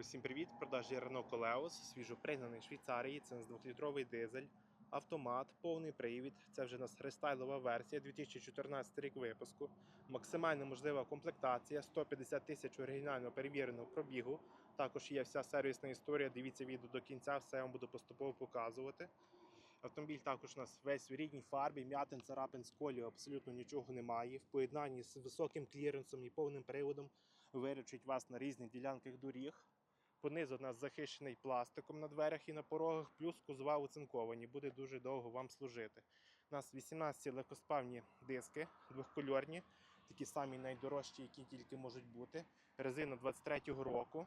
Усім привіт! Продажі Renault Coleos, свіжопригнаний Швейцарії. Це у нас 2-літровий дизель, автомат, повний привід. Це вже у нас рестайлова версія, 2014 рік випуску. Максимально можлива комплектація, 150 тисяч оригінально перевіреного пробігу. Також є вся сервісна історія. Дивіться відео до кінця, все я вам буду поступово показувати. Автомобіль також у нас весь в рідній фарбі, м'ятин, царапин, сколів, абсолютно нічого немає. В поєднанні з високим кліренсом і повним приводом виручить вас на різних ділянках доріг. Понизу у нас захищений пластиком на дверях і на порогах, плюс кузова оцинковані. Буде дуже довго вам служити. У нас 18 легкоспавні диски, двохкольорні, такі самі найдорожчі, які тільки можуть бути. Резина 23-го року.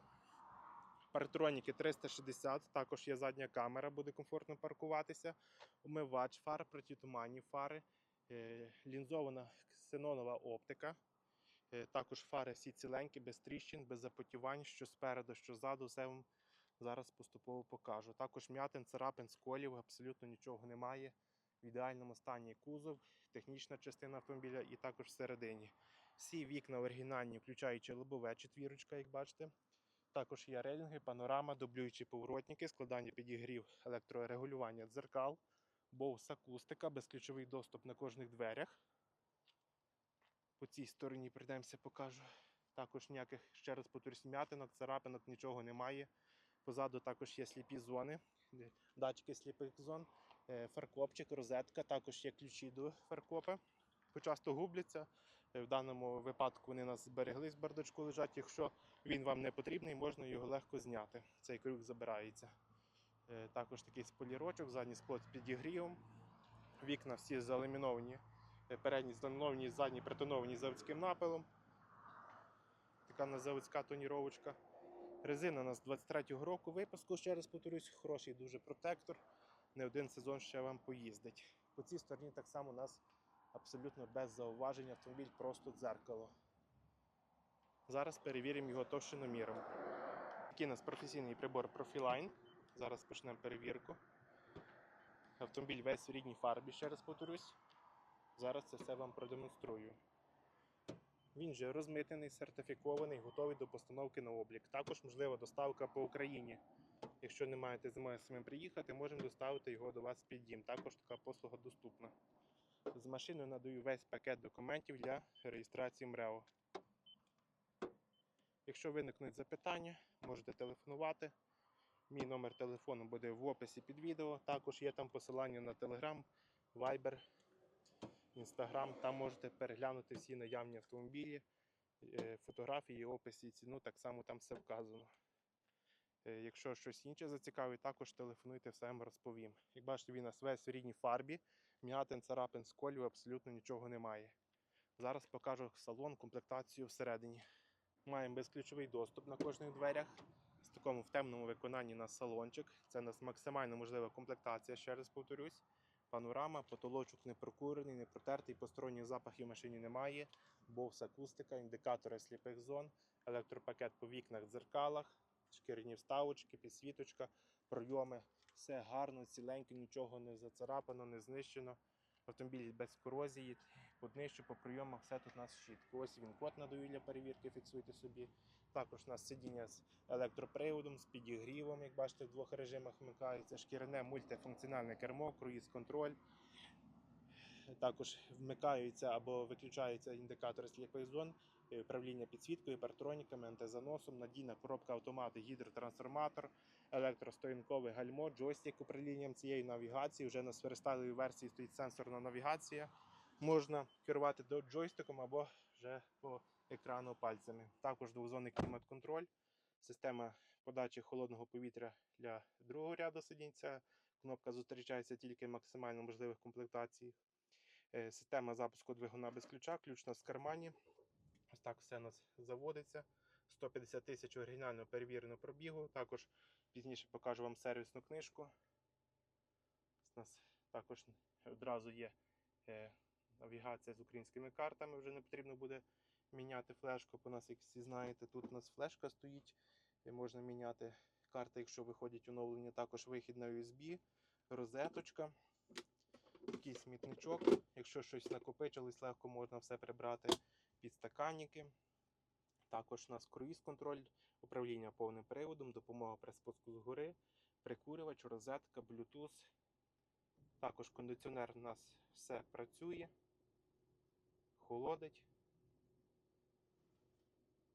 Паратроніки 360, також є задня камера, буде комфортно паркуватися. Умивач фар, протитуманні фари, е, лінзована ксенонова оптика. Е, Також фари всі ціленькі, без тріщин, без запотівань, що спереду, що ззаду, все вам зараз поступово покажу. Також м'ятин, царапин, сколів, абсолютно нічого немає. В ідеальному стані кузов, технічна частина автомобіля і також всередині. Всі вікна оригінальні, включаючи лобове четвірочка, як бачите. Також є релінги, панорама, дублюючі поворотники, складання підігрів, електрорегулювання дзеркал, боус акустика, безключовий доступ на кожних дверях. По цій стороні прийдемося, покажу. Також ніяких, ще раз повторюсь, м'ятинок, царапинок, нічого немає. Позаду також є сліпі зони, датчики сліпих зон, е, фаркопчик, розетка, також є ключі до фаркопа. Почасто губляться. Е, В даному випадку вони нас збереглись в бардачку лежать. Якщо він вам не потрібний, можна його легко зняти. Цей крюк забирається. Е, Також такий сполірочок, задній склад з підігрівом. Вікна всі заламіновані. Передні заламіновані, задні притоновані заводським напилом. Така у нас заводська тоніровочка. Резина у нас 23-го року випуску, ще раз повторюсь, хороший дуже протектор. Не один сезон ще вам поїздить. По цій стороні так само у нас абсолютно без зауважень автомобіль просто дзеркало. Зараз перевіримо його товщиноміром. Такий у нас професійний прибор Profiline. Зараз почнемо перевірку. Автомобіль весь в рідній фарбі, ще раз повторюсь. Зараз це все вам продемонструю. Він вже розмитений, сертифікований, готовий до постановки на облік. Також можлива доставка по Україні. Якщо не маєте змоги самим приїхати, можемо доставити його до вас під дім. Також така послуга доступна. З машиною надаю весь пакет документів для реєстрації МРЕО. Якщо виникнуть запитання, можете телефонувати. Мій номер телефону буде в описі під відео. Також є там посилання на Telegram, Viber, Instagram. Там можете переглянути всі наявні автомобілі, е, фотографії, опис і ціну. Так само там все вказано. Е, Якщо щось інше зацікавить, також телефонуйте, все вам розповім. Як бачите, він нас весь в рідній фарбі, м'ятин, царапин, сколів, абсолютно нічого немає. Зараз покажу салон, комплектацію всередині. Маємо безключовий доступ на кожних дверях. З такому в темному виконанні на салончик. Це у нас максимально можлива комплектація, ще раз повторюсь. Панорама, потолочок не прокурений, не протертий, посторонніх запахів в машині немає. Бовс акустика, індикатори сліпих зон, електропакет по вікнах, дзеркалах, шкірні вставочки, підсвіточка, пройоми. Все гарно, ціленько, нічого не зацарапано, не знищено. Автомобіль без корозії, по днищу, по прийомах, все тут у нас щітко. Ось він код надаю для перевірки, фіксуйте собі. Також у нас сидіння з електроприводом, з підігрівом, як бачите, в двох режимах вмикається, шкіряне мультифункціональне кермо, круїз-контроль. Також вмикаються або виключаються індикатори сліпих зон, е, управління підсвіткою, партроніками, антизаносом, надійна коробка автомати, гідротрансформатор, електростоянкове гальмо, джойстик управлінням цієї навігації. Вже на сферестайловій версії стоїть сенсорна навігація. Можна керувати до джойстиком або вже по екрану пальцями. Також двозонний клімат-контроль, система подачі холодного повітря для другого ряду сидінь. Ця кнопка зустрічається тільки в максимально можливих комплектаціях. Е, Система запуску двигуна без ключа, ключ у нас в кармані. Ось так все у нас заводиться. 150 тисяч оригінально перевіреного пробігу. Також пізніше покажу вам сервісну книжку. У нас також одразу є е, навігація з українськими картами. Вже не потрібно буде міняти флешку. По нас, як всі знаєте, тут у нас флешка стоїть. і Можна міняти карти, якщо виходять оновлення. Також вихід на USB, розеточка такий смітничок. Якщо щось накопичилось, легко можна все прибрати. Підстаканники. Також у нас круїз-контроль управління повним приводом, допомога при спуску з гори, прикурювач, розетка, Bluetooth. Також кондиціонер у нас все працює, холодить.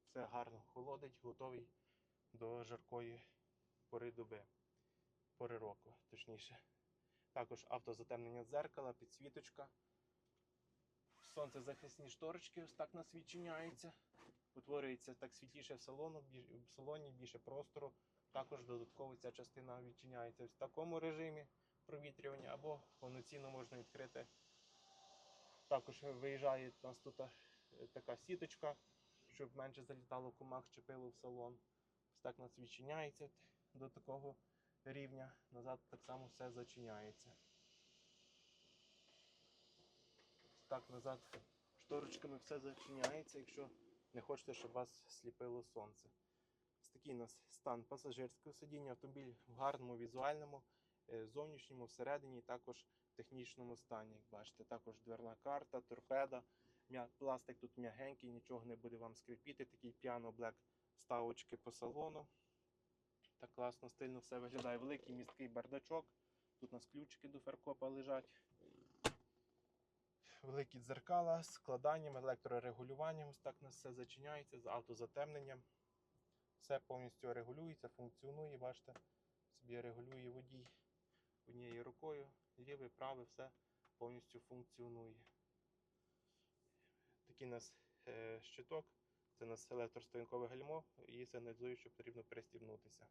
Все гарно холодить, готовий до жаркої пори доби, пори року, точніше. Також автозатемнення дзеркала, підсвіточка. Сонцезахисні шторочки ось так нас відчиняються. Утворюється так світліше в, салону, в салоні, більше простору. Також додатково ця частина відчиняється в такому режимі провітрювання або повноцінно можна відкрити. Також виїжджає у нас тут е, така сіточка, щоб менше залітало комах чи пилу в салон. Ось так у нас відчиняється до такого рівня. Назад так само все зачиняється. Ось Так назад шторочками все зачиняється, якщо не хочете, щоб вас сліпило сонце. Ось такий у нас стан пасажирського сидіння. Автомобіль в гарному візуальному, е, зовнішньому, всередині, також технічному стані. Як бачите, також дверна карта, торпеда. Пластик тут м'ягенький, нічого не буде вам скрипіти. Такий піано блек вставочки по салону. Так класно, стильно все виглядає. Великий місткий бардачок. Тут у нас ключики до феркопа лежать. Великі дзеркала з складанням, електрорегулюванням. Ось так у нас все зачиняється з автозатемненням. Все повністю регулюється, функціонує. Бачите, собі регулює водій однією рукою. Лівий, правий, все повністю функціонує. Такий у нас е, щиток. Це у нас електростоянкове гальмо і сигналізує, що потрібно перестібнутися.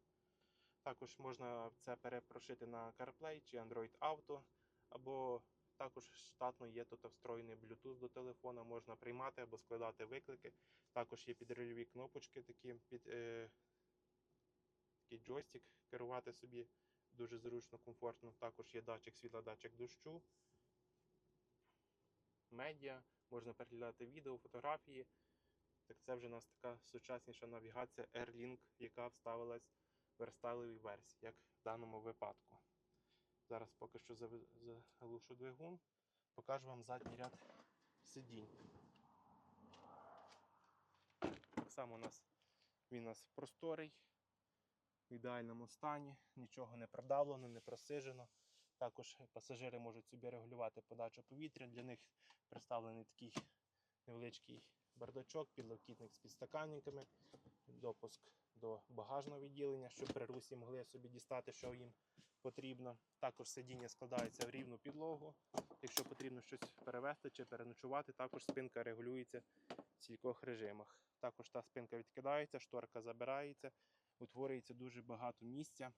Також можна це перепрошити на CarPlay чи Android Auto, або також штатно є тут встроєний Bluetooth до телефона, можна приймати або складати виклики. Також є підрильові кнопочки, такі під е, такий джойстик керувати собі дуже зручно, комфортно. Також є датчик світла, датчик дощу, медіа, можна переглядати відео, фотографії. Так це вже у нас така сучасніша навігація AirLink, яка вставилась в рестайловій версії, як в даному випадку. Зараз поки що заглушу двигун, покажу вам задній ряд сидінь. Так само у нас він у нас просторий, в ідеальному стані, нічого не продавлено, не просижено. Також пасажири можуть собі регулювати подачу повітря. Для них представлений такий невеличкий бардачок, підлокітник з підстаканниками, допуск до багажного відділення, щоб при русі могли собі дістати, що їм потрібно. Також сидіння складається в рівну підлогу. Якщо потрібно щось перевезти чи переночувати, також спинка регулюється в кількох режимах. Також та спинка відкидається, шторка забирається, утворюється дуже багато місця,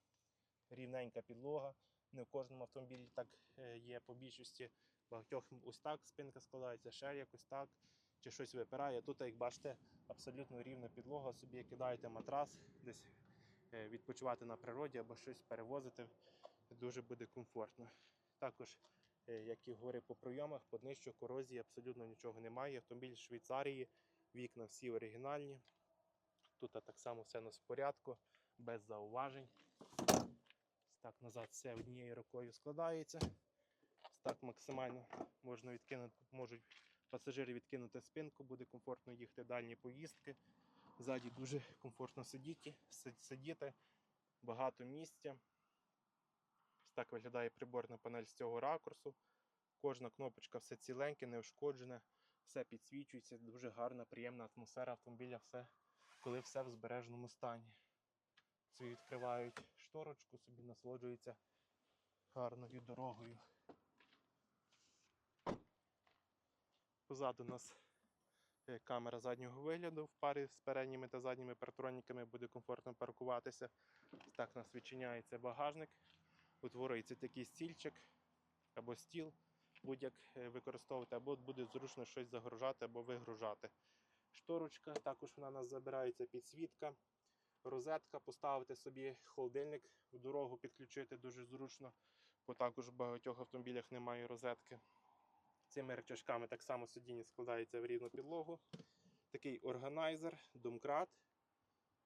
рівненька підлога. Не в кожному автомобілі так е, є по більшості. Багатьох ось так спинка складається, ще якось так, чи щось випирає. Тут, як бачите, абсолютно рівна підлога. Собі кидаєте матрас, десь е, відпочивати на природі або щось перевозити. Дуже буде комфортно. Також, е, як і говорив по прийомах, по днищу корозії абсолютно нічого немає. Автомобіль Швейцарії, вікна всі оригінальні. Тут так само все у нас в порядку, без зауважень. Так, назад все однією рукою складається. Так максимально можна відкинути, можуть пасажири відкинути спинку, буде комфортно їхати дальні поїздки. Ззаді дуже комфортно сидіти, сидіти, багато місця. Ось так виглядає приборна панель з цього ракурсу. Кожна кнопочка все ціленьке, неушкоджене, все підсвічується, дуже гарна, приємна атмосфера автомобіля, все, коли все в збережному стані. Собі відкривають шторочку, собі насолоджуються гарною дорогою. Позаду нас е, камера заднього вигляду в парі з передніми та задніми партроніками буде комфортно паркуватися. Так у нас відчиняється багажник, утворюється такий стільчик або стіл, будь-як е, використовувати, або буде зручно щось загружати або вигружати. Шторочка, також вона у нас забирається підсвітка, розетка, поставити собі холодильник в дорогу, підключити дуже зручно, бо також в багатьох автомобілях немає розетки. Цими речашками так само сидіння складається в рівну підлогу. Такий органайзер, домкрат,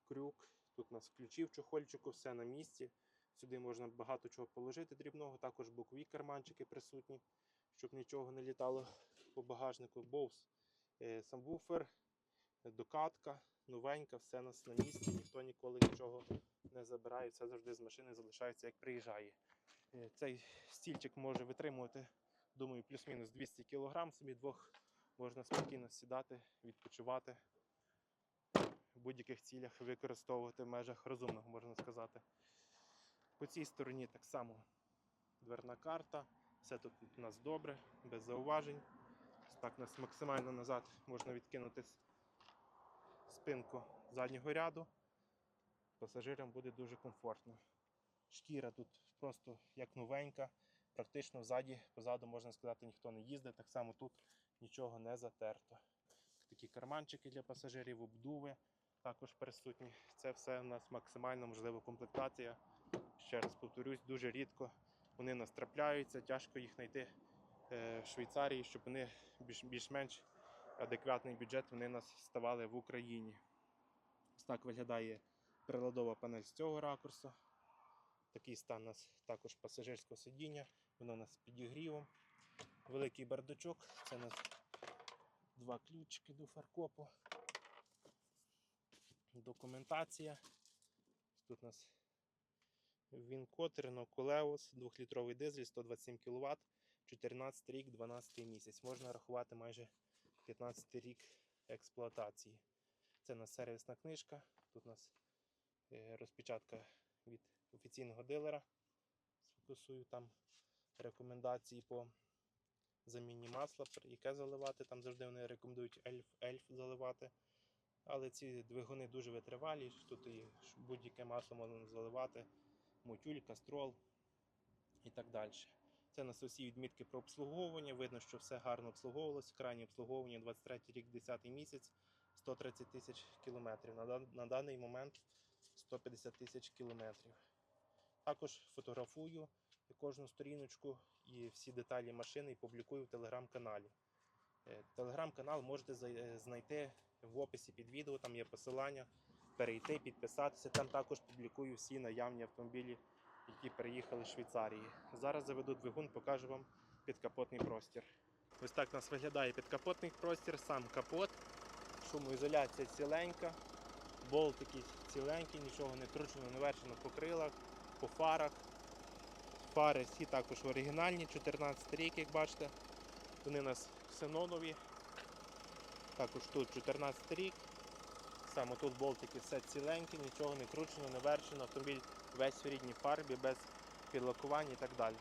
крюк. Тут у нас ключі в чохольчику, все на місці. Сюди можна багато чого положити дрібного, також бокові карманчики присутні, щоб нічого не літало по багажнику. Боус, е, самвуфер, е, докатка, новенька, все нас на місці, ніхто ніколи нічого не забирає, все завжди з машини залишається, як приїжджає. Е, Цей стільчик може витримувати, думаю, плюс-мінус 200 кг, собі двох можна спокійно сідати, відпочивати в будь-яких цілях використовувати в межах розумного, можна сказати. По цій стороні так само дверна карта, все тут у нас добре, без зауважень. Так, нас максимально назад можна відкинути с- спинку заднього ряду. Пасажирам буде дуже комфортно. Шкіра тут просто як новенька, практично ззаді, позаду, можна сказати, ніхто не їздить. Так само тут нічого не затерто. Такі карманчики для пасажирів, обдуви також присутні. Це все у нас максимально можлива комплектація. Ще раз повторюсь, дуже рідко вони нас трапляються, тяжко їх знайти е, в Швейцарії, щоб вони більш- більш-менш адекватний бюджет вони нас ставали в Україні. Ось так виглядає приладова панель з цього ракурсу. Такий стан у нас також пасажирського сидіння, воно у нас з підігрівом. Великий бардачок, це у нас два ключики до фаркопу. Документація. Тут у нас Він-код Renault Coleos, 2-літровий дизель, 127 кВт, 14 рік, 12 місяць. Можна рахувати майже 15 рік експлуатації. Це у нас сервісна книжка. Тут у нас е, розпечатка від офіційного дилера. Сфокусую там рекомендації по заміні масла, яке заливати. Там завжди вони рекомендують ельф, ельф заливати. Але ці двигуни дуже витривалі. Тут і будь-яке масло можна заливати, мотюль, кастрол і так далі. Це у нас усі відмітки про обслуговування. Видно, що все гарно обслуговувалося. Крайнє обслуговування 23 рік, 10 місяць, 130 тисяч кілометрів. На, даний момент 150 тисяч кілометрів. Також фотографую кожну сторіночку і всі деталі машини і публікую в телеграм-каналі. Е, Телеграм-канал можете е, знайти в описі під відео, там є посилання, перейти, підписатися. Там також публікую всі наявні автомобілі, які переїхали з Швейцарії. Зараз заведу двигун, покажу вам підкапотний простір. Ось так у нас виглядає підкапотний простір, сам капот, шумоізоляція ціленька, болтики ціленькі, нічого не кручено, не вершено по крилах, по фарах. Фари всі також оригінальні, 14 рік, як бачите. Вони у нас ксенонові. Також тут 14 рік. Саме тут болтики все ціленькі, нічого не кручено, не вершено. Автомобіль весь в рідній фарбі, без підлакувань і так далі.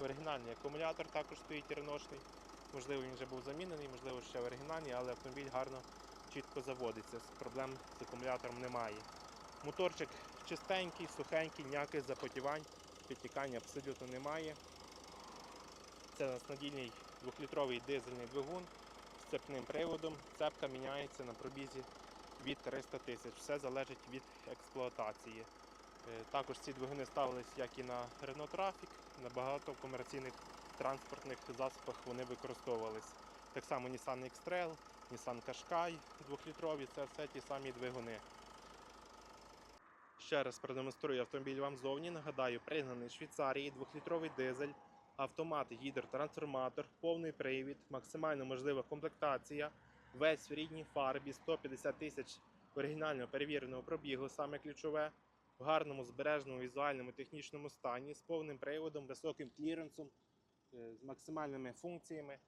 Оригінальний акумулятор також стоїть реношний. Можливо, він вже був замінений, можливо, ще оригінальний, але автомобіль гарно чітко заводиться. Проблем з акумулятором немає. Моторчик чистенький, сухенький, ніяких запотівань, підтікання абсолютно немає. Це у нас надійний 2-літровий дизельний двигун з цепним приводом. Цепка міняється на пробізі від 300 тисяч. Все залежить від експлуатації. Е, Також ці двигуни ставились як і на Renault Traffic, на багато комерційних транспортних засобах вони використовувались. Так само Nissan X-Trail, Nissan Qashqai 2-літрові, це все ті самі двигуни. Ще раз продемонструю автомобіль вам ззовні. Нагадаю, пригнаний з Швейцарії, 2-літровий дизель, автомат, гідротрансформатор, повний привід, максимально можлива комплектація, весь в рідній фарбі, 150 тисяч оригінально перевіреного пробігу, саме ключове, в гарному збережному візуальному технічному стані, з повним приводом, високим кліренсом, е, з максимальними функціями.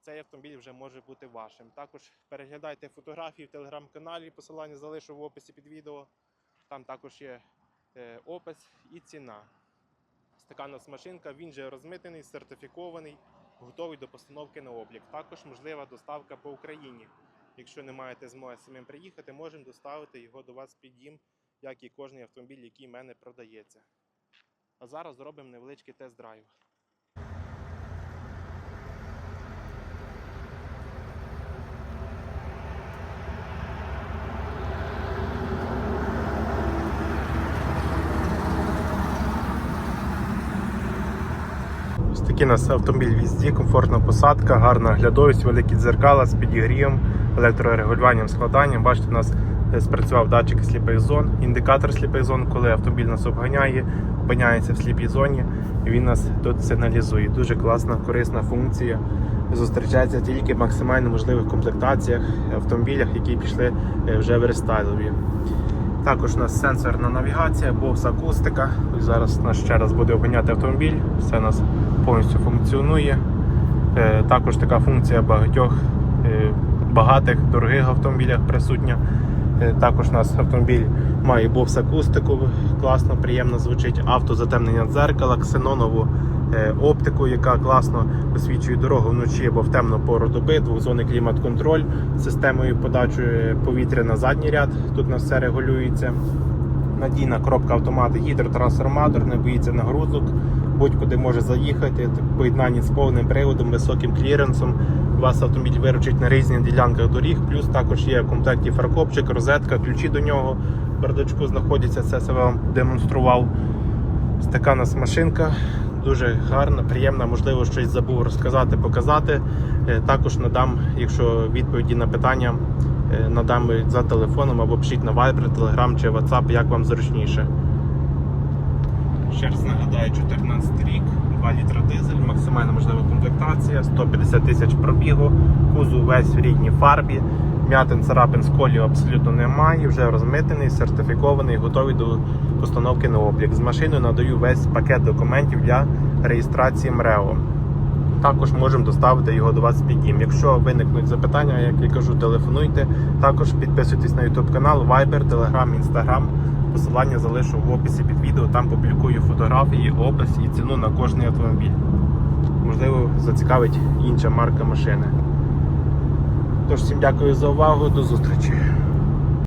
Цей автомобіль вже може бути вашим. Також переглядайте фотографії в телеграм-каналі, посилання залишу в описі під відео. Там також є е, опис і ціна. Така нас машинка, він же розмитений, сертифікований, готовий до постановки на облік. Також можлива доставка по Україні. Якщо не маєте змоги самим приїхати, можемо доставити його до вас під дім, як і кожний автомобіль, який в мене продається. А зараз зробимо невеличкий тест-драйв. Ось такий у нас автомобіль візді, комфортна посадка, гарна глядовість, великі дзеркала з підігрівом, електрорегулюванням, складанням. Бачите, у нас спрацював датчик сліпих зон, індикатор сліпих зон, коли автомобіль нас обганяє, опиняється в сліпій зоні, і він нас тут сигналізує. Дуже класна, корисна функція. зустрічається тільки в максимально можливих комплектаціях автомобілях, які пішли е, вже в рестайлові. Також у нас сенсорна навігація, бокс акустика. Ось Зараз нас ще раз буде обганяти автомобіль, все у нас повністю функціонує. Е, Також така функція багатьох е, багатих, дорогих автомобілях присутня. Е, Також у нас автомобіль має бокс акустику, класно, приємно звучить, автозатемнення дзеркала, ксенонову е, оптику, яка класно освічує дорогу вночі або в темну пору доби, двохзонний клімат-контроль системою подачі повітря на задній ряд. Тут у нас все регулюється. Надійна коробка автомат, гідротрансформатор, не боїться нагрузок, будь-куди може заїхати. В поєднанні з повним приводом, високим кліренсом. Вас автомобіль виручить на різних ділянках доріг. Плюс також є в комплекті фаркопчик, розетка, ключі до нього. В бардачку знаходяться, це себе вам демонстрував. Така у нас машинка. Дуже гарна, приємна, можливо, щось забув розказати, показати. Е, Також надам, якщо відповіді на питання, е, надам за телефоном або пишіть на Viber, Telegram чи WhatsApp, як вам зручніше. Ще раз нагадаю, 14 рік, 2 літра дизель, максимально можлива комплектація, 150 тисяч пробігу, кузов весь в рідній фарбі, м'ятин, царапин, з колію абсолютно немає, вже розмитений, сертифікований, готовий до постановки на облік. З машиною надаю весь пакет документів для реєстрації МРЕО. Також можемо доставити його до вас під дім. Якщо виникнуть запитання, як я кажу, телефонуйте. Також підписуйтесь на YouTube канал, Viber, Telegram, Instagram. Посилання залишу в описі під відео. Там публікую фотографії, опис і ціну на кожний автомобіль. Можливо, зацікавить інша марка машини. Тож, всім дякую за увагу, до зустрічі.